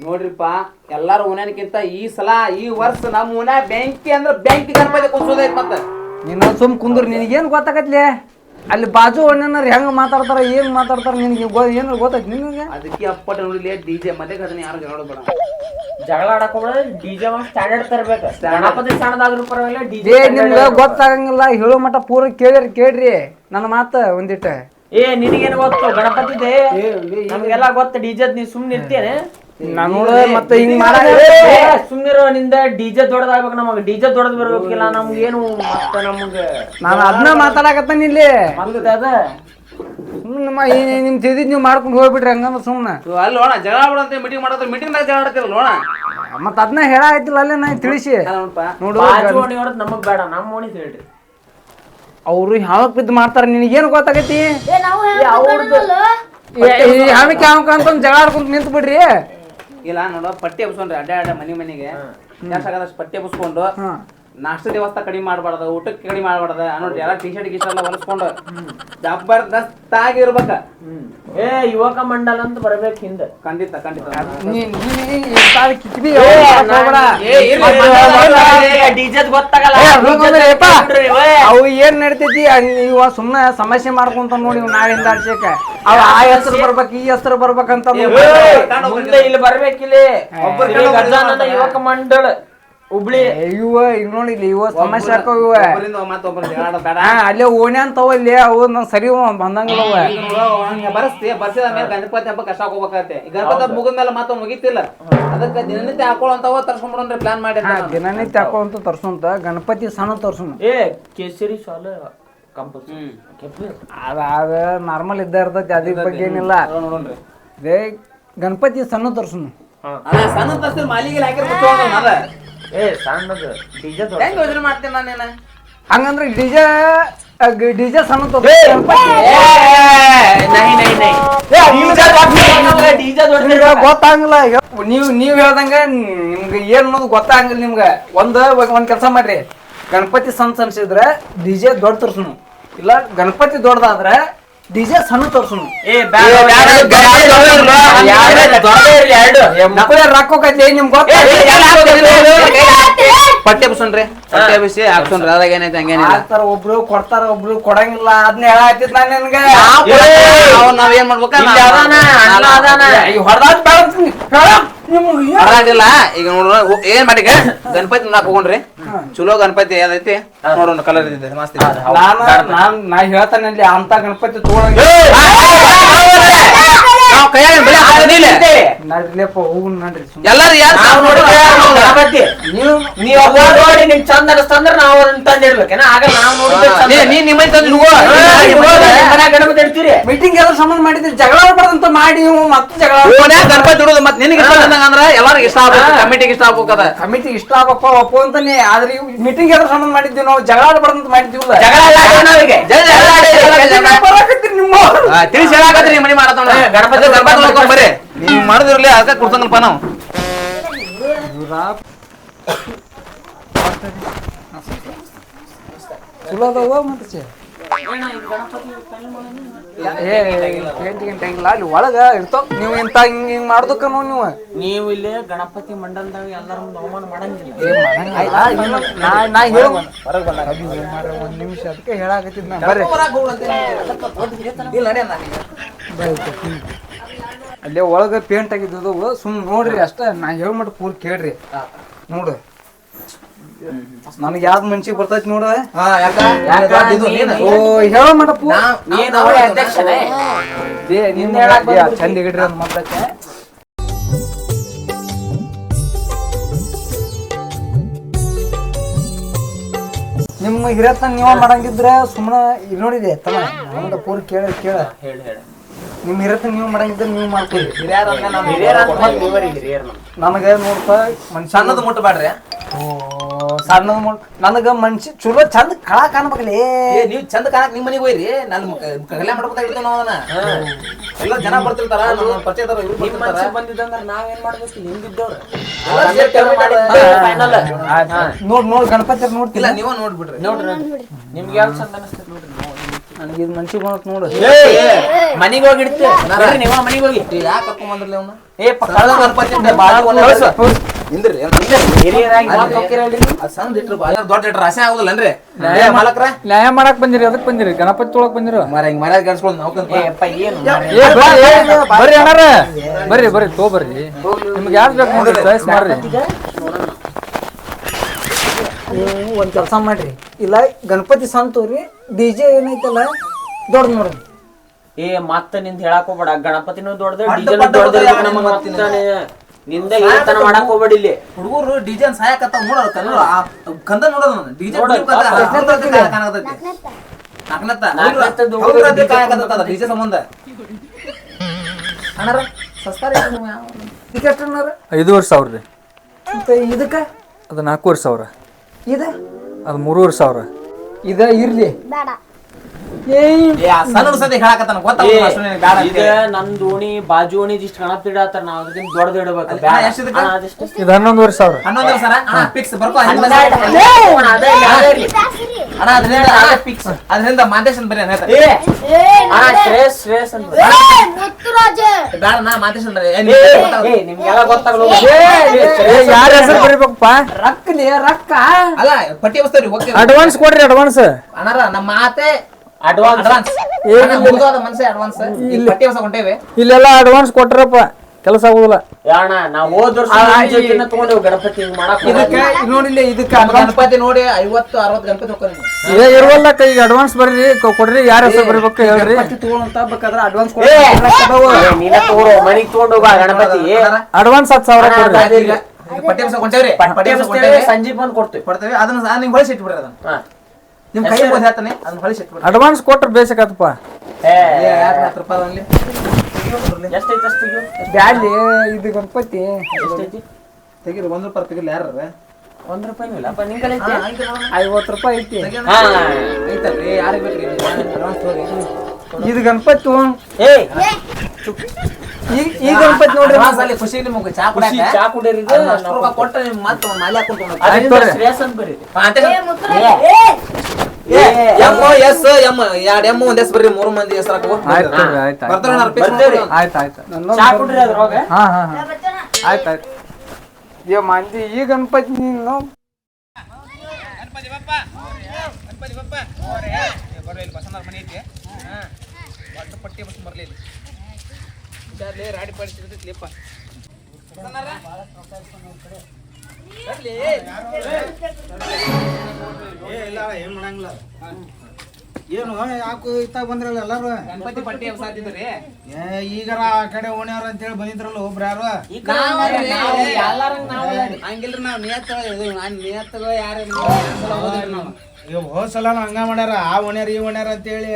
ನೋಡ್ರಿಪ್ಪ ಎಲ್ಲಾರು ಓನ್ಯಾನಕ್ಕಿಂತ ಈ ಸಲ ಈ ವರ್ಷ ನಮ್ಮ ಓನ್ಯಾಗ ಬೆಂಕಿ ಅಂದ್ರೆ ಬೆಂಕಿ ಗಣಪತಿ ಕುಂಸೋದೈತ್ ಮತ್ತೆ. ನೀನು ಸುಮ್ ಕುಂದ್ರ ನಿನಗೇನು ಗೊತ್ತಾಗತ್ಲೆ? ಅಲ್ಲಿ ಬಾಜು ಅಣ್ಣನವ್ರು ಹೆಂಗ್ ಮಾತಾಡ್ತಾರ ಏನ್ ಮಾತಾಡ್ತಾರ ನಿನಗೆ ಏನು ಗೊತ್ತೈತಿ ನಿನಗೆ? ಅದಕ್ಕೆ ಅಪ್ಪಟ ನೋಡಿಲಿ ಡಿಜೆ ಮದ್ವೆ ಅದನ್ನ ಯಾರು ಜಗಳ ಬೇಡ. ಜಗಳ ಆಡಕ್ ಡಿ ಜೆ ಸ್ಟ್ಯಾಂಡರ್ಡ್ ತರಬೇಕು. ಗಣಪತಿ ಸಣ್ಣದಾದ್ರೂ ಪರವಾಗಿಲ್ಲ ಏ ಡಿಜೆ ನಿಮ್ಗೆ ಗೊತ್ತಾಗಂಗಿಲ್ಲ ಹೇಳೋ ಮಟ್ಟ ಪೂರ ಕೇಳಿರಿ ಕೇಳ್ರಿ. ನನ್ನ ಮಾತ ಒಂದಿಟ್ಟ. ಏ ನಿನಗೇನು ಗೊತ್ತು ಗಣಪತಿದೆ ನಮಗೆಲ್ಲ ಗೊತ್ತು ಡಿಜೆ ನೀ ಸುಮ್ನೆ ಇರ್ತೇನೆ ನಾನು ನೋಡ ಮತ್ತೆ ಹಿಂಗ್ ಸುಮ್ನಿರೋ ನಿಂದ ಡಿಜೆ ದೊಡ್ಡದಾಗ್ಬೇಕು ನಮಗ್. ಡಿಜೆ ದೊಡ್ಡದ್ ಬರ್ಬೇಕಿಲ್ಲ ಏನು ಮತ್ತೆ ನಮ್ಗೆ? ನಾನು ಅದನ್ನ ಮಾತಾಡಕತ್ತಾನ ಇಲ್ಲಿ. ಮತ್ತೆ ಅದ? ಸುಮ್ಮನೆ ನಿಮ್ ತಿದ್ದಿದ್ ನೀವು ಮಾಡ್ಕೊಂಡು ಹೋಗ್ಬಿಟ್ರಿ ಹಂಗಂದ್ರೆ ಸುಮ್ಮನೆ ಅಲ್ಲಿ ನೋಣ ಜಗಳ ಬಿಡಂತ ಮೀಟಿಂಗ್ ಮಾಡೋದ್ರ ಮೀಟಿಂಗ್ನಾಗ ಜಗಳ ಆಡ್ತಿರಲ್ಲ ನೋಣ ಮತ್ತ ಅದನ್ನ ಹೇಳಾಯ್ತಿಲ್ಲ ಅಲ್ಲೇ ನಾ ತಿಳಿಸಿ. ನೋಡು ನಮಗ್ ಬೇಡ ನಮ್ಮ ಓಣಿ ಹೇಳ್ರಿ. ಅವ್ರು ಯಾವಾಗ ಬಿದ್ದು ಮಾಡ್ತಾರ ನಿನಗೇನು ಗೊತ್ತಾಗೈತಿ? ಏ ನಾವು ಯಾವಕ್ಕೆ ಯಾವಕ ಅಂತ ಜಗಳ ಆಡ್ಕೊಂತ ನಿಂತು ಬಿಡ್ರಿ ಇಲ್ಲ ನೋಡು ಪಟ್ಟಿ ಎಬ್ಸ್ಕೊಂಡ್ರಿ ಅಡ್ಡ ಅಡ್ಡ ಮನಿ ಮನಿಗೆ. ಜಾಸ್ತಿ ಪಟ್ಟಿ ಎಬ್ಸ್ಕೊಂಡು? ಹಾ ನಾಷ್ಟ ವ್ಯವಸ್ಥೆ ಕಡಿಮೆ ಮಾಡಬಾರ್ದು ಊಟಕ್ಕೆ ಕಡಿಮೆ ಮಾಡಬಾರ್ದ ನೋಡ್ರಿ ಎಲ್ಲ ಟಿ ಶರ್ಟ್ ಗಿ ಶರ್ಟ್ ಎಲ್ಲ ಹೊಲಿಸ್ಕೊಂಡು ಜಬರ್ದಸ್ತ್ ಆಗಿರ್ಬೇಕ ಏ ಯುವಕ ಮಂಡಲ ಅಂತ ಬರ್ಬೇಕು ಹಿಂದೆ. ಖಂಡಿತ ಖಂಡಿತ. ಅವು ಏನ್ ನಡಿತೈತಿ? ಇವ ಸುಮ್ನೆ ಸಮಸ್ಯೆ ಮಾಡ್ಕೊಂತ ನೋಡಿ ಇವ್ ನಾಳಿಂದ ಆಡ್ಸಕ ಅವ ಆ ಹೆಸರು ಬರ್ಬೇಕು ಈ ಹೆಸರು ಬರ್ಬೇಕಂತ ಮುಂದೆ ಇಲ್ಲಿ ಬರ್ಬೇಕಿಲ್ಲಿ. ಯುವಕ ಮಂಡಳ. ಹುಬ್ಳಿ. ಇವ ಈಗ ನೋಡಿ ಇಲ್ಲಿ ಇವ ಸಮಸ್ಯೆ ಹಾಕೋ ಇವ ಒಬ್ಬರಿಂದ ಮತ್ತೊಬ್ಬರು ಜಗಳ ಆಡೋದ್ ಬೇಡ. ಹಾ ಅಲ್ಲೇ ಓಣೆ ಅಂತವ ಇಲ್ಲಿ ಅವು ನಂಗ್ ಸರಿ ಬಂದಂಗಿಲ್ಲ ಅವ. ಹಂಗೆ ಬರ್ಸ್ತಿ ಬರ್ಸಿದ ಮೇಲೆ ಗಣಪತಿ ಹಬ್ಬ ಕಷ್ಟ ಹೋಗ್ಬೇಕಾಗತ್ತೆ. ಗಣಪತಿ ಹಬ್ಬ ಮುಗಿದ ಮೇಲೆ ಮತ್ತೆ ಮುಗಿತಿಲ್ಲ. ಅದಕ್ಕೆ ದಿನನಿತ್ಯ ಹಾಕೊಳ್ಳೋಂತವ ರೀ ಪ್ಲಾನ್ ಮಾಡಿ ದಿನನಿತ್ಯ ಹಾಕೊಳ್ಳೋಂತ ತರ್ಸೋಂತ ಗಣಪತಿ ಸಣ್ಣ ತರ್ಸೋಣ ಏ ಕೇಸರಿ ಹ್ಮ್. ಅದ ಅದ ನಾರ್ಮಲ್ ಇದ್ದ ಇರ್ತೈತಿ ಅದ್ರ ಬಗ್ಗೆ ಏನಿಲ್ಲ. ಗಣಪತಿ ಸಣ್ಣ ತರ್ಸೋಣ ಅದ ಸಣ್ಣ ತರ್ಸಿದ್ರೆ ಮಾಲಿಗೆ ಹಾಕಿ ಮುಚ್ಚೋಣ ಅದ ಏ ಸಣ್ಣದು ಡಿಜೆ ಹೆಂಗ್ ಯೋಚನೆ ಮಾಡ್ತೀನಿ ನಾನೇನ? ಹಂಗಂದ್ರೆ ಡಿಜೆ ಡಿಜೆ ಸಣ್ಣ ಗೊತ್ತಾಗಂಗಿಲ್ಲ ಈಗ ನೀವ್ ನೀವ್ ಹೇಳ್ದಂಗ ನಿಮ್ಗೆ ಏನ್ ಅನ್ನೋದು ಗೊತ್ತಾಗಂಗಿಲ್ಲ ನಿಮ್ಗ. ಒಂದ್ ಒಂದ್ ಕೆಲಸ ಮಾಡ್ರಿ. ಗಣಪತಿ ಸಣ್ಣ ಸಣ್ಸಿದ್ರ ಡಿಜೆ ದೊಡ್ಡ ತರ್ಸ್ನು ಇಲ್ಲ ಗಣಪತಿ ದೊಡ್ಡದಾದ್ರ ಡಿಜೆ ಸಣ್ಣ ತರ್ಸುನು ಏ ನಿಮ್ಗೆ ಪಟ್ಟೆ ಪಟ್ಟೆ ಏನೈತೆ ಹಂಗೇನಿಲ್ಲ. ಹಾಕ್ತಾರ ಒಬ್ರು ಕೊಡ್ತಾರ ಒಬ್ರು ಕೊಡಂಗಿಲ್ಲ ಅದನ್ನ ಹೇಳಾತಿದ್ ನಾನು ನಿನ್ಗೆ. ನಾವು ನಾವ್ ಏನ್ ಮಾಡ್ಬೇಕ. ಹೊಡೆದಾದ್ ಹೊರಗಾಡಿಲ್ಲ ಈಗ ನೋಡೋಣ ಏನ್ ಮಾಡಿ ಗಣಪತಿ ನಾಕ್ ಹೋಗೋಣ್ರಿ ಚಲೋ ಗಣಪತಿ ಯಾವ್ದೈತಿ? ನೋಡೋಣ ಕಲರ್ ಇದೆ ಮಸ್ತ್ ನಾನು ನಾ ಹೇಳ್ತಾನೆ ಅಂತ ಗಣಪತಿ ತಗೊಳಂಗ ನಾವ್ ಕೈಯಾಗ ಬೆಲೆ ಹಾಕೋದಿಲ್ಲ. ನಡ್ರಿಲೇಪ ಹೋಗು ನಡ್ರಿ. ಎಲ್ಲಾರು ಯಾರು ನಾವ್ ಗಣಪತಿ ನೀವು ನೀವ್ ಒಬ್ಬ ನೋಡಿ ನಿಮ್ ಚಂದ ಅನಿಸ್ತಂದ್ರ ನಾವ್ ಅದನ್ನ ತಂದಿಡ್ಬೇಕೇನ ಆಗಲ್ಲ ನಾವ್ ನೋಡಿದ್ರೆ ನೀ- ನೀ ನಿಮ್ಮ ತಂದು ಗಣಪತಿ ಇಡ್ತೀರಿ. ಮೀಟಿಂಗ್ ಎಲ್ಲ ಸಂಬಂಧ ಮಾಡಿದ್ರಿ ಜಗಳ ಆಡ್ಬಾರ್ದಂತ ಮಾಡಿ ನೀವು ಮತ್ತೆ ಜಗಳ ಗಣಪತಿ ಇಡುದು ಮತ್ ನಿನಗೆ ಇಷ್ಟ ಅಂದ್ರೆ ಅಂದ್ರ ಎಲ್ಲಾರು ಇಷ್ಟ ಆಗ್ಬೇಕು ಕಮಿಟಿಗೆ ಇಷ್ಟ ಆಗ್ಬೇಕದ ಕಮಿಟಿಗೆ ಇಷ್ಟ ಆಗಪ್ಪ ಒಪ್ಪು ಅಂತಾನೆ. ಆದ್ರೆ ಮೀಟಿಂಗ್ ಎಲ್ಲ ಸಂಬಂಧ ಮಾಡಿದ್ವಿ ನಾವು ಜಗಳ ಆಡ್ಬಾರ್ದಂತ ಮಾಡಿದ್ವಿ ಜಗಳ ಎಲ್ಲ ಆಡೋಣ ನಾವಿಗೆ. ಜಗಳ ಎಲ್ಲ ಆಡಿ, ಜಗಳ ಆಡಿ, ಜಗಳ ಆಡಿ. ಬರಾಕತ್ತೀರಿ ನಿಮ್ಮ ಆ, ತಿಳಿಸಿ ಹೇಳಾಕತ್ರಿ ನಿಮ್ಮ ಮನಿ ಮಾಡತ್ತವ ಏ, ಗಣಪತಿ ಗಣಪತಿ ನೋಡ್ಕೊಂಡ್ ಬರ್ರಿ ನೀವು ಮಾಡಿದ್ರಲ್ಲಿ ಅದಕ್ಕೆ ಕೊಡ್ಸಂಗಲ್ಪ ನಾವು. ಚಲೋ ಅದಾವ ಮತ್ತೆ ಛೆ. ಏ ಪೇಂಟ್ ಗಿಂಟ್ ಹಂಗಿಲ್ಲ ಅಲ್ಲಿ ಒಳಗ ಇರ್ತಾವ. ನೀವು ಇಂತ ಹಿಂಗ್ ಹಿಂಗ್ ಮಾಡ್ದಕ್ಕ ನೋಡಿ ನೀವು. ನೀವು ಇಲ್ಲಿ ಗಣಪತಿ ಮಂಡಲದಾಗ ಎಲ್ಲಾರ ಮುಂದೆ ಅವಮಾನ ಮಾಡಂಗಿಲ್ಲ? ನಾ ನಾ ಹೇಳು. ಒಂದ್ ನಿಮಿಷ ಅದಕ್ಕೆ ಹೇಳಾಕತ್ತಿದ್ ನಾ ಬರ್ರಿ ಅಲ್ಲೇ ಒಳಗೆ ಪೇಂಟ್ ಆಗಿದ್ದು ಸುಮ್ಮನೆ ನೋಡ್ರಿ ಅಷ್ಟೇ. ನಾ ಹೇಳ ಮಟ್ಟ ಪೂರ್ ಕೇಳ್ರಿ. ನೋಡು. ನನಗೆ ಯಾವ್ದು ಮನ್ಸಿಗೆ ಬರ್ತೈತಿ ನೋಡ. ಓ ಹೇಳೋ ಮಟ್ಟ ಪೂ ನೀನ್ ಅವಳೆ ಅಧ್ಯಕ್ಷನೇ. ಏ, ನಿನ್ನ ಹೇಳಕ್ ಬಂದ್ಬಿಡ್ತಿ. ಚಂದ ಹಿಡ್ರಿ ನಿಮ್ಮ ಹಿರಿಯತ್ನ ನೀವ ಮಾಡಂಗಿದ್ರೆ ಸುಮ್ಮನೆ ಇಲ್ಲಿ ನೋಡಿದೆ. ತಮ್ಮ ಪೂರ್ ಕೇಳ ಕೇಳ. ಹೇಳ ಹೇಳಿ. ನಿಮ್ ಹಿರಿಯತ್ನ ನೀವು ಮಾಡಂಗಿದ್ರೆ ನೀವು ಮಾಡ್ತೀರಿ. ನನಗೆ ನೋಡ್ಪ ಮನುಷ್ಯ ಸಣ್ಣದು ಮುಟ್ಟಬೇಡ್ರಿ ಓ ಸಣ್ಣದ ಮುಟ್ ನನಗ ಮನುಷ್ಯ ಚಲೋ ಚಂದ ಕಳ ಕಾಣ್ಬೇಕಲೇ ಏ ನೀವ್ ಚಂದ ಕಾಣಕ್ ನಿಮ್ ಮನೆಗೆ ಹೋಯ್ರಿ. ನನ್ನ ಕಗಲೆ ಮಾಡ್ಬೇಕಾಗಿತ್ತು ನಾವು ಅದನ್ನ. ಎಲ್ಲ ಜನ ಬರ್ತಿರ್ತಾರ ನನ್ನ ಪರಿಚಯದವ್ರು ಇವ್ರು ಬರ್ತಿರ್ತಾರ. ಬಂದಿದ್ದಂದ್ರ ನಾವೇನ್ ಮಾಡ್ಬೇಕು? ಹಿಂದಿದ್ದವ್ರು ನೋಡ್ ನೋಡ್ ಗಣಪತಿ ನೋಡ್ತಿಲ್ಲ ನೀವ ನೋಡ್ಬಿಡ್ರಿ. ನೋಡ್ರಿ ನಿಮ್ಗೆ ಯಾವ್ದು ಚಂದ ಅನಿಸ್ತದೆ ನೋಡ್ರಿ ನನಗೆ ಇದು ಮನ್ಸಿಗೆ ಬಂದತ್ ನೋಡು. ಮನಿಗ್ ಹೋಗಿ ಇಡ್ತೀವಿ ನೀವ ಮನೆಗೆ ಹೋಗಿ ಯಾಕೆ ಕರ್ಕೊಂಡ್ ಬಂದ್ರಲ್ಲ ಅವ್ನ ಏ ಕಳ್ದ ಇಂದ್ರಿ ಸಣ್ಣ ಇಟ್ರು ದೊಡ್ಡ ಇಟ್ರು? ರಾಸೆ ಮಾಲಕ್ರ? ನ್ಯಾಯ ಮಾಡಕ್ ಬಂದಿರಿ ಅದಕ್ಕೆ ಬಂದಿರಿ. ಗಣಪತಿ ತೊಳಕ್ ಬಂದಿರಿ. ಮರ ಹಿಂಗ್ ಮರ್ಯಾದ ನಾವು ಬರ್ರಿ ಬರ್ರಿ ಅಣ್ಣಾರ. ಬರ್ರಿ ಬರ್ರಿ ತೋ ಬರ್ರಿ. ನಿಮ್ಗೆ ಯಾರು ಬೇಕು ನೋಡ್ರಿ ಚಾಯ್ಸ್ ಮಾಡ್ರಿ. ನೀವು ಒಂದ್ ಕೆಲಸ ಮಾಡ್ರಿ. ಇಲ್ಲ ಗಣಪತಿ ಸಂತೂರಿ ಡಿ ಜೆ ಏನೈತಲ್ಲ? ದೊಡ್ಡ ನೋಡ್ರಿ ಏ ಮತ್ತ ನಿಂದ ಹೇಳಕ್ ಹೋಗ್ಬೇಡ. ಗಣಪತಿನೂ ದೊಡ್ಡದ ಡಿಜೆನು ದೊಡ್ಡದ ನಿಂದ ಏನತನ ಮಾಡಕ್ ಹೋಗ್ಬೇಡ ಇಲ್ಲಿ. ಹುಡುಗರು ಡಿಜೆ ಸಾಯಕತ್ತ ನೋಡೋದು ಕಂದ ನೋಡೋದು ಡಿಜೆ ಡಿಜೆ ಸಂಬಂಧ. ಅಣ್ಣಾರ ಸಸ್ತಾರ ಇದಕ್ಕೆ ಅಣ್ಣಾರ? ಐದೂವರೆ ಸಾವಿರ ರೀ ಇದಕ್ಕ? ಅದು ನಾಲ್ಕೂವರೆ ಸಾವಿರ ಇದ? ಅದು ಮೂರುವರೆ ಸಾವಿರ. ಇದ ಇರ್ಲಿ ಏ ಸಣ್ಣ ಸದ್ಯ ಹೇಳಕತ್ತಾನ ಏ, ಗೊತ್ತಾಗ ಅಷ್ಟು ನಿನಗೆ ಬ್ಯಾಡ ಈಗ ನಮ್ ದೋಣಿ ಬಾಜು ಓಣಿ ಇಷ್ಟ ಗಣಪತಿ ಇಡತ್ತಾರ ನಾವ್ ಅದಕ್ಕಿಂತ ದೊಡ್ಡದ ಇಡಬೇಕು. ಅಲ್ಲ, ಅಣ್ಣ, ಎಷ್ಟಿದಕ್ಕೆ? ಇದು ಹನ್ನೊಂದುವರೆ ಸಾವಿರ? ಹನ್ನೊಂದು ಸರ ಅಣ್ಣ ಫಿಕ್ಸ್ ಬರ್ಕೋ ಹನ್ನೊಂದು ಸಾವಿರ. ಅಣ್ಣ ಅದರಿಂದ ಫಿಕ್ಸ್ ಅದರಿಂದ ಮಾಂತೇಶನ್ ಬರೀ ಅಣ್ಣ ಏ ಅಣ್ಣ ಶ್ರೇಯಸ್ ಶ್ರೇಯಸ್ ಅಂತ ನಾ ಮಾಂತೇಶನ್ ಬರೀ ಏ, ನಿಮ್ಗೆ ಗೊತ್ತಾಗಲ್ಲ. ಏ, ನಿಮ್ಗೆಲ್ಲ ಗೊತ್ತಾಗಲ್ಲ ಯಾರ ಹೆಸರು ಬರೀಬೇಕಪ್ಪ? ರೊಕ್ಕಲಿ ರೊಕ್ಕ. ಅಲ್ಲ ಪಟ್ಟಿ ಓಕೆ. ಅಡ್ವಾನ್ಸ್ ಕೊಡ್ರಿ ಅಡ್ವಾನ್ಸ್ ಅಣ್ಣಾರ ನಮ್ಮ ಮಾತೆ ಅಡ್ವಾನ್ಸ್ ಅಡ್ವಾನ್ಸ್ ಮುಗಿದೋದ ಮನ್ಸೆ ಅಡ್ವಾನ್ಸ್ ಇಲ್ಲಿ. ಪಟ್ಟಿ ಹೊಸ ಹೊಂಟೇವೆ ಇಲ್ಲೆಲ್ಲ ಅಡ್ವಾನ್ಸ್ ಕೊಟ್ರಪ್ಪ ಕೆಲಸ ಆಗುದಿಲ್ಲ. ಅಣ್ಣ ನಾವ್ ಹೋದ್ ವರ್ಷ ನಿಮ್ ಗಣಪತಿ ಮಾಡಕ್ ಇದಕ್ಕೆ ನೋಡಿಲ್ಲ ಇದಕ್ಕೆ ಗಣಪತಿ ನೋಡಿ ಐವತ್ತು ಅರವತ್ತು ಗಣಪತಿ ಇರುವಲ್ಲ ಈಗ ಅಡ್ವಾನ್ಸ್ ಬರ್ರಿ ಕ- ಕೊಡ್ರಿ ಯಾರ ಹೆಸರು ಬರೀಬೇಕು ಹೇಳ್ರಿ. ತಗೊಳ್ಳಂತ ಬೇಕಾದ್ರೆ ಅಡ್ವಾನ್ಸ್ ಏ, ಏ, ನೀನ ತಗೋರು ಮನಿಗ್ ತಗೊಂಡ್ ಹೋಗ ಗಣಪತಿ ಅಡ್ವಾನ್ಸ್ ಹತ್ತು ಸಾವಿರ ಕೊಡ್ರಿ. ಪಟ್ಟಿ ಹೊಸ ಹೊಂಟೇವ್ರಿ ಪಟ್ಟಿ ಪಟ್ಟಿ ಹೊಸ ಹಚ್ತೇವೆ, ಬಂದ್ ಕೊಡ್ತೀವಿ. ಕೊಡ್ತೇವೆ. ಅದನ್ನ ನಿಮ್ಗೆ ಹೊಳಿಸಿ ಇಟ್ಬಿಡ್ರಿ ಅದನ್ನ. ಹಾ. ನಿಮ್ ಕೈ ಬಂದ್ ಹೇಳ್ತಾನೆ? ಅದನ್ನ ಹೊಳಿಸಿ ಇಟ್ಬಿಡ್ರಿ ಅಡ್ವಾನ್ಸ್ ಕೊಟ್ರೆ ಬೇಸಕತ್ತಪ್ಪ ಹತ್ತು ರೂಪಾಯಿ ಅಲ್ಲಿ ಎಷ್ಟೈತೆ ಅಷ್ಟು ತೆಗಿಯು. ಬ್ಯಾಡ್ಲಿ ಇದು ಗಣಪತಿ. ಎಷ್ಟೈತಿ? ತೆಗೀರಿ ಒಂದ್ ರೂಪಾಯಿ ತೆಗಿರಿ ಯಾರ ಒಂದ್ ರೂಪಾಯಿ ಇಲ್ಲಪ್ಪ ಕಡೆ ಐತೆ? ಐವತ್ತು ರೂಪಾಯಿ ಐತಿ. ಹಾ. ಐತಲ್ರಿ ಯಾರಿಗೆ ಬೇಕ್ರಿ? ಅಡ್ವಾನ್ಸ್ ತಗೋರಿ ಇದು ಗಣಪತಿ. ತಗೊಂಡ್ ಏ, ಈ ಈ ಗಣಪತಿ ನೋಡ್ರಿ ಅಲ್ಲಿ ಖುಷಿ ನಿಮಗೆ ಚಾ ಖುಷಿ ಕುಡಿಯಾಕ ಚಾ ಕುಡೀರಿ ಕೊಟ್ಟು ನಿಮ್ಗೆ ಮತ್ತೆ ಮಾಲೆ ಹಾಕೊಂಡು. ಶ್ರೇಯಸ್ ಅಂತ ಬರೀರಿ. ಎಂ ಎಸ್ ಎಂ ಎರಡ್ ಎಂ ಒಂದ್ ಎಸ್ ಬರ್ರಿ ಮೂರು ಮಂದಿ ಹೆಸರು ಹಾಕೋ ಆಯ್ತು ಆಯ್ತು ಆಯ್ತು. ಆಯ್ತು ಆಯ್ತು ಆಯ್ತು. ಆಯ್ತು ಮಂದಿ ಈ ಗಣಪತಿ ನೀನು ಗಣಪತಿ ಬಪ್ಪ ಗಣಪತಿ ಬಪ್ಪ ಮನೆ ಐತಿ ಪಟ್ಟಿ ಬಸ್ ಬರ್ಲಿ ಇಲ್ಲಿ ಇದಾದ್ಲೆ ರಾಡಿ ಪಾಡಿ ಬಸವಣ್ಣವ್ರ? ಮಾಡಂಗಿಲ್ಲ. ಏನು ಯಾಕೆ ಇತ್ತ ಬಂದ್ರಲ್ಲ ಎಲ್ಲಾರು? ಗಣಪತಿ ಪಟ್ಟಿ ಏ, ಈಗಾರ ಆ ಕಡೆ ಓಣ್ಯವ್ರ ಅಂತೇಳಿ ಬಂದಿದ್ರಲ್ಲ ಒಬ್ರು ಯಾರು? ಹಂಗಿಲ್ರಿ ನಾವು ನಿಯತ್ ನೇತ ಯಾರು ನಾವು ಇವ್ ಹೋದ್ ಸಲ ಹಂಗ ಮಾಡ್ಯಾರ. ಆ ಓಣ್ಯಾರ ಈ ಓಣ್ಯಾರ ಅಂತೇಳಿ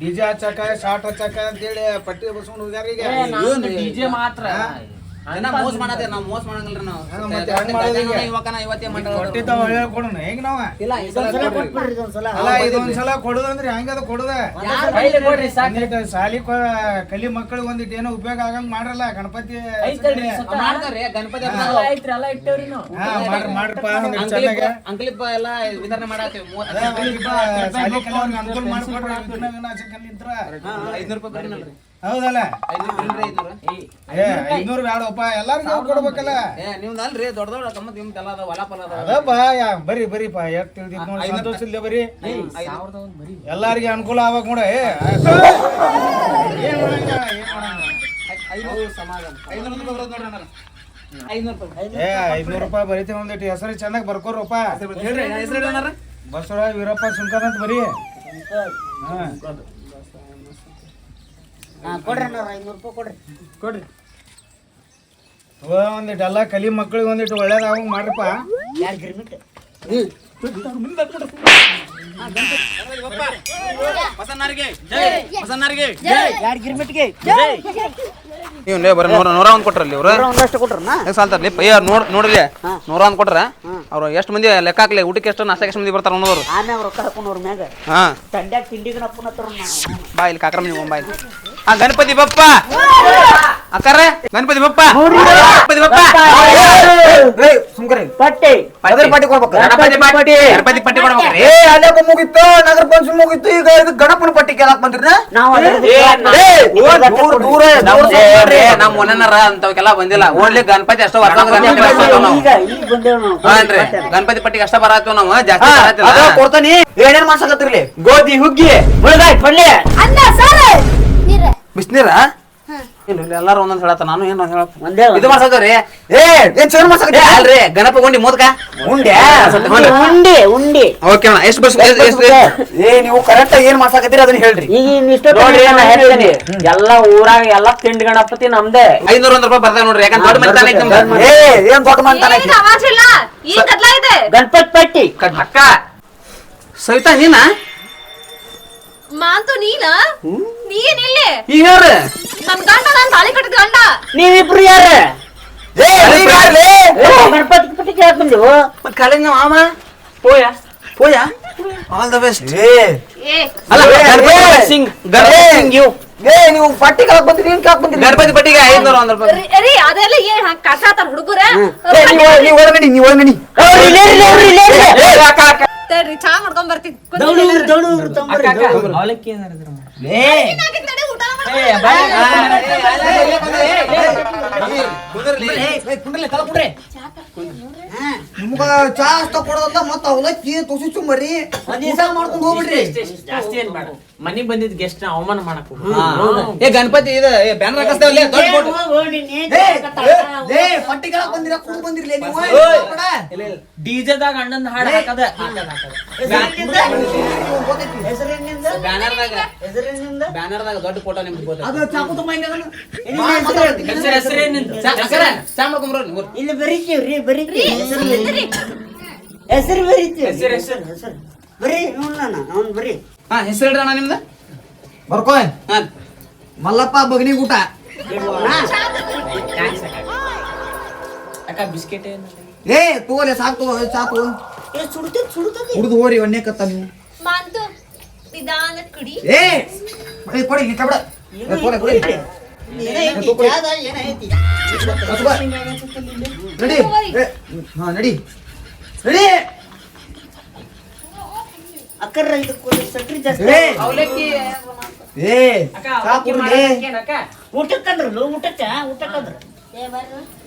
ಡಿಜೆ ಹಚ್ಚಕ ಶಾರ್ಟ್ ಹಚ್ಚಕ ಅಂತೇಳಿ ಪಟ್ಟಿ ಬಸ್ಕೊಂಡು ಹೋಗ್ಯಾರ ಈಗ. ಡಿಜೆ ಮಾತ್ರ. ಮೋಸ ಮಾಡತ್ತೆ ನಾವು ಮೋಸ ಮಾಡಂಗಿಲ್ರಿ ನಾವು. ಹಾ, ಮತ್ತೆ ಹೆಂಗ್ ಮಾಡೋದು ಈಗ? ಯುವಕನ ಇವತ್ತೇ ಮಂಡಳ ಕೊಟ್ಟಿದ್ದಾವ ಹೇಳ್ಕೊಡೋಣ ಹೆಂಗ್ ನಾವ? ಇಲ್ಲ ಈ ಸಲ ಕೊಡ್ರಿ. ಅಲ್ಲ ಇದೊಂದ್ಸಲ ಕೊಡುದಂದ್ರೆ ಹೆಂಗದ ಕೊಡುದ? ಕೈಲಿ ಕೊಡ್ರಿ ಸಾಕು. ಸಾಲಿ ಕೊ- ಕಲಿ ಮಕ್ಕಳಿಗೆ ಒಂದಿಟ್ಟು ಏನೋ ಉಪಯೋಗ ಆಗಂಗ್ ಮಾಡ್ರಲ್ಲ ಗಣಪತಿ ಐತಲ್ರಿ? ಮಾಡ್ತಾರ್ರಿ ಗಣಪತಿ ಹಬ್ಬ ಎಲ್ಲ ಐತ್ರಿ ಎಲ್ಲ ಇಟ್ಟೇವ್ರಿ ನಾವು. ಹಾ ಮಾಡ್ರಿ ಮಾಡ್ರಪ್ಪ ಒಂದಿಟ್ಟು ಅಂಕಲಿಪ್ ಚೆನ್ನಾಗ. ಅಂಕಲಿಪ್ ಎಲ್ಲ ವಿತರಣೆ ಮಾಡಾತೀವಿ ಅದೇ ಒಂದಿಟ್ಟು ಸಾಲಿ ಕಲಿಯೋರ್ಗೆ ಅನುಕೂಲ ಮಾಡ್ಕೊಡ್ರಿ ವಿಘ್ನ ವಿನಾಶಕ ನಿಂತ್ರ. ಐದ್ನೂರು ರೂಪಾಯಿ ಬರ್ರಿ ಹೌದಲ್ಲ? ಏ ಎಲ್ಲಾರ್ಗೂ ಹೋಗ್ ಕೊಡ್ಬೇಕಲ್ಲ. ಏ ನಿಮ್ದು ಅಲ್ರಿ ದೊಡ್ಡ ದೊಡ್ಡ ಕಮ್ಮತ್ ನಿಮ್ದು ಎಲ್ಲ ಅದಾವ ಹೊಲ ಫಲ ಅದಾವ. ಅದಪ್ಪ ಯಾ ಬರ್ರಿ ಬರ್ರಿಪ್ಪ ಎಷ್ಟ್ ತಿಳಿದಿದ್ ನೋಡಿ ಸಂತೋಷ ಇಲ್ದೆ ಬರ್ರಿ. ಎಲ್ಲಾರ್ಗಿ ಅನುಕೂಲ ಆಗ್ಬೇಕು ನೋಡ ಏ ಏನ್ ಮಾಡಂಗಿಲ್ಲ, ಏನ್ ಮಾಡಂಗಿಲ್ಲ. ಐನೂರು ಸಮಾಧಾನ. ಐನೂರು ರೂಪಾಯಿ ಬರೋದು ನೋಡ್ರಿ ರೂಪಾಯಿ. ಏ ಐದ್ನೂರು ರೂಪಾಯಿ ಬರೀತೀವಿ ಒಂದಿಟ್ಟು ಹೆಸರು ಚೆನ್ನಾಗಿ ಬರ್ಕೋರಪ್ಪ ಬಸವರಾಜ್ ವೀರಪ್ಪ ಸುಂಕರ್ ಅಂತ ಬರೀ. ಹಾ. ಕೊಡ್ರಿ ಒಂದಿಟ್ಟು ಎಲ್ಲ ಕಲಿ ಮಕ್ಳಿಗೆ ಒಂದಿಟ್ಟು ಒಳ್ಳೇದಾಗ ಮಾಡ್ರಪ್ಪ. ನೀವು ಲೇ ಬರೀ ನೂರ ನೂರ ಒಂದು ಕೊಟ್ರಲ್ಲಿ ಇವ್ರು? ಎಷ್ಟು ಸಾಲ್ತಾರ್ಲಿ ಪಯ್ಯ ನೋಡ್ ನೋಡ್ರಿ ನೂರ ಒಂದು ಕೊಟ್ರ? ಅವ್ರು ಎಷ್ಟು ಮಂದಿ ಲೆಕ್ಕ ಹಾಕ್ಲಿ? ಊಟಕ್ಕೆ ಎಷ್ಟು ನಾಷ್ಟಕ್ಕೆ ಎಷ್ಟು ಮಂದಿ ಬರ್ತಾರ ಅನ್ನೋರು ಆಮ್ಯಾಗ ರೊಕ್ಕ ಹಾಕೊಂಡವ್ರ ಮ್ಯಾಗ. ಹಾ. ತಂಡ್ಯಾಗ ತಿಂಡಿಗೆ ನಪ್ಪನ ಬಾ ಇಲ್ಲಿ ಕಾಕ್ರಮ್ ನೀವು ಬಾ ಇಲ್ಲಿ. ಆ ಗಣಪತಿ ಬಪ್ಪ. ಅಕ್ಕಾರ ಗಣಪತಿ ಬಪ್ಪ. ಗಣಪತಿ ಬಪ್ಪ. ಪಟ್ಟಿ. ಅದ್ರ ಪಾಟಿ ಕೊಡ್ಬೇಕು. ಗಣಪತಿ ಪಟ್ಟಿ. ಗಣಪತಿ ಪಟ್ಟಿ ಕೊಡ್ಬೇಕ್ರಿ. ಏ ಅಲ್ಲೇ ಮುಗಿತ್ತು ನಗರ ಪಂಚಮಿ ಮುಗಿತ್ತು ಈಗ ಇದು ಗಣಪನ ಪಟ್ಟಿ ಕೇಳಕ್ ಬಂದ್ರಿ ನಾವು ಅದ್ರದ್ದು ಏ, ಏ, ದೂರ ದೂರ ದೂರ ನಮ್ ಮೊನ್ನೆನಾರ ಅಂತವಕ್ಕೆಲ್ಲ ಬಂದಿಲ್ಲ. ಓನ್ಲಿ ಗಣಪತಿ ಅಷ್ಟ ಬರ್ತಾವ್ರಿ ಗಣಪತಿ ಪಟ್ಟಿಗೆ ಅಷ್ಟ ಬರತ್ತೇವ್ ನಾವು. ಜಾಸ್ತಿ ಕೊಡ್ತಾನಿ. ಏನೇನ್ ಮಾಡ್ಸಕತ್ತಿರ್ಲಿ ಗೋಧಿ ಹುಗ್ಗಿ ಮುಳುಗಾಯ್ ಪಲ್ಯ. ಅನ್ನ ಸಾರ. ನೀರ ಬಿಸ್ನೀರ ಇಲ್ಲ ಇಲ್ಲ ಎಲ್ಲಾರು ಒಂದೊಂದ್ ಹೇಳತ್ತ ನಾನು ಏನು ಹೇಳತ್ತ? ಒಂದೇ ಇದು ಮಾಡ್ಸಕ್ರಿ ಏ ಏನ್ ಚೇರ್ ಏ ಮಾಡ್ಸಕತ್ತಿ ಅಲ್ರಿ ಗಣಪ ಗುಂಡಿ ಮೋದಕ? ಉಂಡೆ ಉಂಡಿ, ಉಂಡಿ ಓಕೆ ಅಣ್ಣ ಎಷ್ಟು ಬಸ್ ಎಷ್ಟು ಏ ನೀವು ಕರೆಕ್ಟ್ ಏನ್ ಮಾಡ್ಸಕತ್ತೀರಿ ಅದನ್ನ ಹೇಳ್ರಿ. ಈಗ ಇಷ್ಟ ನೋಡ್ರಿ ನಾ ಹೇಳ್ತೇನೆ. ಎಲ್ಲ ಊರಾಗ ಎಲ್ಲ ತಿಂಡಿ ಗಣಪತಿ ನಮ್ದೇ. ಐನೂರ ಒಂದ್ ರೂಪಾಯಿ ಬರ್ತಾವ ನೋಡ್ರಿ ಯಾಕಂದ್ರೆ ದೊಡ್ಡ ಮನೆ ಐತಿ. ಏ ಏನ್ ದೊಡ್ಡ ಮಂತಾನೆ ಏನ್ ಅವಾಜ್ ಇಲ್ಲ. ಈ ಇದೆ ಗಣಪತಿ ಪಟ್ಟಿ. ಅಕ್ಕ ಸವಿತಾ ನೀನ? ಮಾಂತು ನೀನ ನೀನ್ ಇಲ್ಲಿ ಈಗ ಹೇಳ್ರಿ ನನ್ ಗಂಡ ನಾನ್ ತಾಳಿ ಕಟ್ಟಿದ ಗಂಡ ನೀವಿಬ್ರು ಯಾರ ಏ ಈಗ ಯಾರ್ಲೆ? ಗಣಪತಿ ಪಟ್ಟಿ ಕೇಳಕ್ ಬಂದೆವು ಮತ್ ಕಾಲೇಜ್ ಮಾಮ ಪೋಯ ಪೋಯ ಆಲ್ ದ ಬೆಸ್ಟ್ ಏ ಏ ಅಲ್ಲ ಏ, ಗಣಪತಿ ಏ, ಸಿಂಗ್ ಗಣಪತಿ ಏ, ಸಿಂಗ್ ಇವು ಏ ನೀವು ಪಟ್ಟಿ ಕೇಳಕ್ ಬಂದ್ರಿ ಏನ್ ಕೇಳಕ್ ಬಂದ್ರಿ ಗಣಪತಿ ಪಟ್ಟಿಗೆ ಐದ್ನೂರ ಒಂದ್ ರೂಪಾಯಿ ರೀ- ಅದೆಲ್ಲ ಏನ್ ಕಸ ಕಸಾತಾರ ಹುಡುಗರ ಏ ನೀವು ನೀವು ಒಳಗಡಿ ನೀವು ಒಳಗಡಿ ಅವ್ರು ಇಲ್ಲೇ ಇರ್ಲಿ, ಅವ್ರು ಇಲ್ಲೇ ಇರ್ಲಿ. ಏ, ಅಕ್ಕ ಅಕ್ಕ ತಡ್ರಿ ಚಾ ಮಾಡ್ಕೊಂಡ್ ಬರ್ತೀನಿ ಅವಲಕ್ಕಿ ಊಟ ಮಾಡ್ತೀನಿ. ನಿಮ್ಗ ಚಾ ಅಷ್ಟ ಕೊಡೋದಲ್ಲ ಮತ್ತ ಅವಲಕ್ಕಿ ತುಸಿ ಚುಮ್ಮರಿ ಊಟ ಮಾಡ್ಕೊಂಡು ಹೋಗ್ಬಿಡ್ರಿ. ಜಾಸ್ತಿ ಏನ್ ಬೇಡ. ಮನಿಗ್ ಬಂದಿದ್ ಗೆಸ್ಟ್ ಅವಮಾನ ಮಾಡಕ್ ಏ ಗಣಪತಿ ಇದ ಬ್ಯಾನರ್ ಹಾಕಸ್ತಾವಲ್ಲ ದೊಡ್ಡ ಫೋಟೋ ಏ, ಪಟ್ಟಿ ಕೇಳಕ್ ಬಂದಿರ ಕುಡ್ ಬಂದಿರ್ಲಿ ನೀವು. ಡಿಜೆದಾಗ ಅಣ್ಣನ ಹಾಡ ಹಾಕದ ಬ್ಯಾನರ್ ದಾಗ ದೊಡ್ಡ ಫೋಟೋ ನಿಮ್ಗೆ ಗೊತ್ತ ಅದು ಚಾಕು ತುಂಬ ಹೆಸರೇನಿಂದ ಚಾ ಮಾಡ್ಕೊಂಬ್ರ ನೀವು ಇಲ್ಲಿ ಬರೀತೀವ್ರಿ ಬರೀತೀವಿ ಹೆಸರು ರೀ, ಹೆಸರು ಬರೀತೀವಿ ಹೆಸರು ಹೆಸರು. ಹೆಸರು ಬರೀ ನೋಡೋಣ ಅವ್ನು ಬರೀ. ಹಾ ಹೆಸರು ಹೇಳ್ರಿ ಅಣ್ಣ ನಿಮ್ದು? ಬರ್ಕೋ ಹಾ. ಮಲ್ಲಪ್ಪ ಬಗನಿ ಊಟ. ಅಕ್ಕ ಬಿಸ್ಕೆಟ್ ಏನು? ಏ ತಗೋಲೆ ಸಾಕು ತಗೋ ಚಾ ತಗೋ ಏ ಸುಡ್ತೈತಿ ಸುಡ್ತೈತಿ. ಕುಡ್ದು ಹೋರಿ ಒಣ್ಣೆ ಕತ್ತ ನೀವು ಮಾಂತು ನಿಧಾನ ಕುಡಿ. ಏ ಕೊಡಿ ಕೊಡಿ ಇಲ್ಲಿ ಕಬಡ ಏ, ಕೊಡಿ ಕೊಡಿ ಏನೈತಿ ಚಾದ ಏನೈತಿ ಹತ್ಕೋ. ನಡಿ. ಹಾ ನಡಿ. ನಡಿ. ಅಕ್ಕರ ಇದು ಸಕ್ರಿ ಜಾಸ್ತಿ ಏ. ಏ ಚಾ ಊಟಕ್ಕೆ ಊಟಕ್ಕಂದ್ರಲ್ಲ ಊಟಕ್ಕ ಊಟಕ್ಕಂದ್ರ.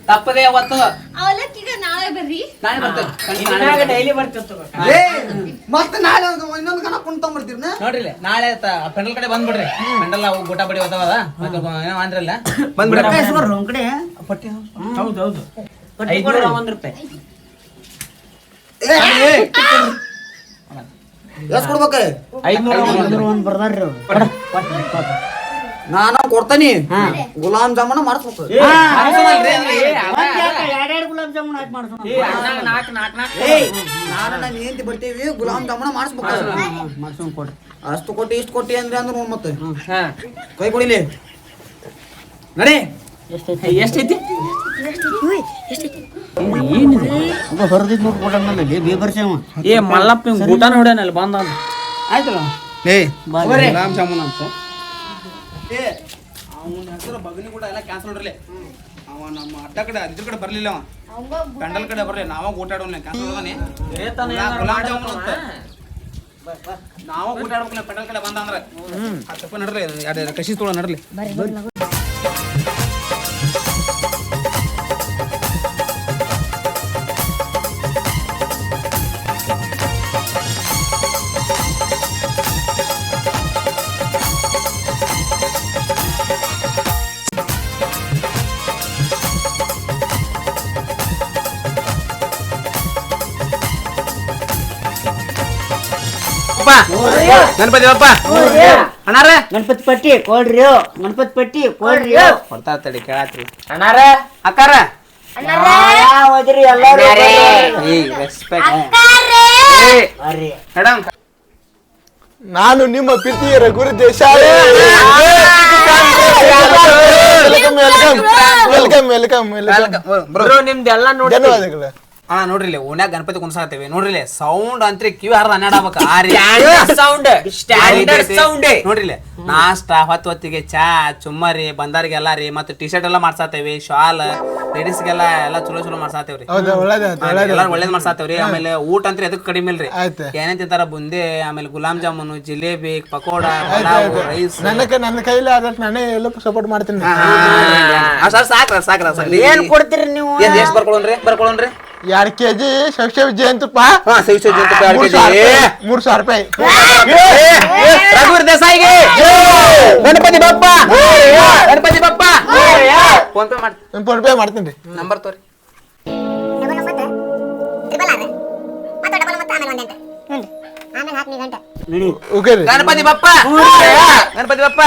ತಪ್ಪದೆ ಅವತ್ತು. ಅವಲಕ್ಕಿಗ ನಾಳೆ ಬರ್ರಿ. ನಾಳೆ ಬರ್ತೇವೆ ಡೈಲಿ ಬರ್ತಿತ್ತು ಏ ಮತ್ತೆ ನಾಳೆ ಇನ್ನೊಂದು ಗಣ ಕುಂತ ತಗೊಂಡ್ಬಿಡ್ತೀರಿ ನೋಡ್ರಿ ನಾಳೆ ಪೆಂಡಲ್ ಕಡೆ ಬಂದ್ಬಿಡ್ರಿ. ಪೆಂಡಲ್ ಅವು ಗೋಟ ಬಡಿ ಹೋದವ ಏನೋ ಅಂದ್ರಲ್ಲ ಬಂದ್ಬಿಡ್ರಿ ಕಡೆ. ಪಟ್ಟಿ ಹೌದು ಐದ್ನೂರ ಒಂದ್ ರೂಪಾಯಿ. ಎಸ್ ಕೊಡ್ಬೇಕ? ಐದ್ನೂರ ಒಂದ್ ಬರ್ದಾರ್ರಿ ಅವ್ರು. ನಾನು ಕೊಡ್ತಾನಿ. ಗುಲಾಬ್ ಜಾಮೂನ ಮಾಡಿಸ್ಬೇಕು. ಎರಡೆರಡು ಗುಲಾಬ್ ಜಾಮೂನ್ ಹಾಕಿ ಮಾಡ್ಸೋಣ? ನಾಲ್ಕು ನಾಲ್ಕು ನಾಲ್ಕು. ನಾನು ನನ್ನ ಹೆಂಡತಿ ಬರ್ತೀವಿ ಗುಲಾಬ್ ಜಾಮೂನ ಮಾಡಿಸ್ಬೇಕು. ಮಾಡ್ಸೋಣ ಕೊಡ್ರಿ ಅಷ್ಟು ಕೊಟ್ಟಿ ಇಷ್ಟು ಕೊಟ್ಟಿ ಅಂದ್ರೆ ಅಂದ್ರೆ ನೋಡ್ ಮತ್ತೆ. ಹಾ. ಕೈ ಕೊಡಿಲಿ. ನಡಿ. ಎಷ್ಟೈತಿ? ಹೊರದಿದ್ ಬೇಬರ್ಸೇವ ಏ ಮಲ್ಲಪ್ಪ ಹಿಂಗ್ ನೋಡ್ಯಾನ ಅಲ್ಲಿ ಬಂದ ಆಯ್ತಲ್ಲ ಏ ಜಾಮೂನ್ ಅಂತ ಏ ಅವನ ಹೆಸರು ಬಗನಿ ಕೂಡ ಎಲ್ಲ ಕ್ಯಾನ್ಸಲ್ ನೋಡ್ರಿ ಅವ ನಮ್ಮ ಅಡ್ಡ ಕಡೆ ಇದ್ರ ಕಡೆ ಬರ್ಲಿಲ್ಲ ಪೆಂಡಲ್ ಕಡೆ ಬರ್ಲಿ ನಾವ ಊಟ ಆಡೋಣ ಕ್ಯಾನ್ಸಲ್ ಹೋದಾನೆ ಗುಲಾಬ್ ಅಂತ ನಾವ ಊಟ ಆಡ್ಬೇಕು ಪೆಂಡಲ್ ಕಡೆ ಬಂದ ಅಂದ್ರೆ ಹತ್ತಪ್ಪ ನಡ್ರಿ ಎರಡು ಕಸಿ ನಡ್ರಿ ಅಪ್ಪ ಗಣಪತಿ ಅಪ್ಪ ಅಣ್ಣಾರ ಗಣಪತಿ ಪಟ್ಟಿ ಕೊಡ್ರಿ ಗಣಪತಿ ಪಟ್ಟಿ ಕೊಡ್ರಿ ಕೊಡ್ತಾ ತಡಿ ಕೇಳತ್ರಿ ಅಣ್ಣಾರ ಅಕ್ಕಾರ ಹೋದ್ರಿ ಎಲ್ಲಾರು ಏ ರೆಸ್ಪೆಕ್ಟ್ ಬರ್ರಿ ಮೇಡಮ್ ನಾನು ನಿಮ್ಮ ಪ್ರೀತಿಯರ Guru ದೇಶಾಳಿ welcome welcome welcome welcome welcome bro ನಿಮ್ದೆಲ್ಲ ನೋಡಿ ಧನ್ಯವಾದಗಳು ಅಣ್ಣ ನೋಡ್ರಿ ಓಣ್ಯಾಗ ಗಣಪತಿ ಕುನ್ಸಾಕತ್ತೇವಿ ನೋಡ್ರಿ ಸೌಂಡ್ ಅಂತ್ರಿ ಕಿವಿ ಹರ್ದ ಹನ್ನೆರಡು ಆ ರೀ ಸೌಂಡ್ ಸ್ಟ್ಯಾಂಡರ್ಡ್ ಸೌಂಡ್ ನೋಡ್ರಿ ನಾಷ್ಟ ಹೊತ್ತು ಹೊತ್ತಿಗೆ ಚಾ ಚುಮ್ಮರಿ ಬಂದಾರಿಗೆಲ್ಲ ರೀ ಮತ್ತೆ ಟಿ ಶರ್ಟ್ ಎಲ್ಲ ಮಾಡ್ಸಾತೇವಿ ಶಾಲ್ ಲೇಡೀಸ್ಗೆಲ್ಲ ಎಲ್ಲ ಚಲೋ ಚಲೋ ಮಾಡ್ಸಾತೇವ್ರಿ. ಹೌದಾ ಒಳ್ಳೇದಾಯ್ತು ಒಳ್ಳೇದಾಯ್ತು ಎಲ್ಲಾರು ಒಳ್ಳೇದ್ ಮಾಡ್ಸಾತೇವ್ರಿ. ಆಮೇಲೆ ಊಟ ಅಂತ್ರಿ ಎದಕ್ ಕಡಿಮೆ ಇಲ್ರಿ. ಆಯ್ತು. ಏನೇನ್ ತಿಂತಾರ ಬುಂದಿ ಆಮೇಲೆ ಗುಲಾಬ್ ಜಾಮೂನು ಜಿಲೇಬಿ ಪಕೋಡ ಪಲಾವ್ ರೈಸ್ ನನ್ನ ಕೈ ನನ್ನ ಕೈಲಿ ಆದಷ್ಟು ನಾನೇ ಎಲ್ಲ ಸಪೋರ್ಟ್ ಮಾಡ್ತೀನಿ. ಸಾಕ್ರ ಸಾಕ್ರ ಸಾಕ್ರ. ಏನ್ ಕೊಡ್ತೀರಿ ನೀವು? ಎಷ್ಟ್ ಬರ್ಕೊಳನ್ರಿ ಬರ್ಕೊಳನ್ರಿ ಎರಡು ಕೆಜಿ ಸವಿಸೆ ಜಯಂತಪ್ಪ ಹಾ ಸವಿ ಸವಿ ಜೊತೆ ಎರಡು ಮೂರು ಕೆಜಿ. ಸಾವಿರ ರೂಪಾಯಿ ಮೂರು ಸಾವಿರ ರೂಪಾಯಿ. ರಘುವೀರ್ ದೇಸಾಯಿಗೆ. ಗಣಪತಿ ಬಪ್ಪ. ಗಣಪತಿ ಬಪ್ಪ. ಫೋನ್ ಪೇ ಮಾಡಿ. ಫೋನ್ ಪೇ ಮಾಡ್ತೀನಿ ರೀ. ನಂಬರ್ ತೋರಿ. ಓಕೆ ರೀ ಗಣಪತಿ ಬಪ್ಪ. ಗಣಪತಿ ಬಪ್ಪ.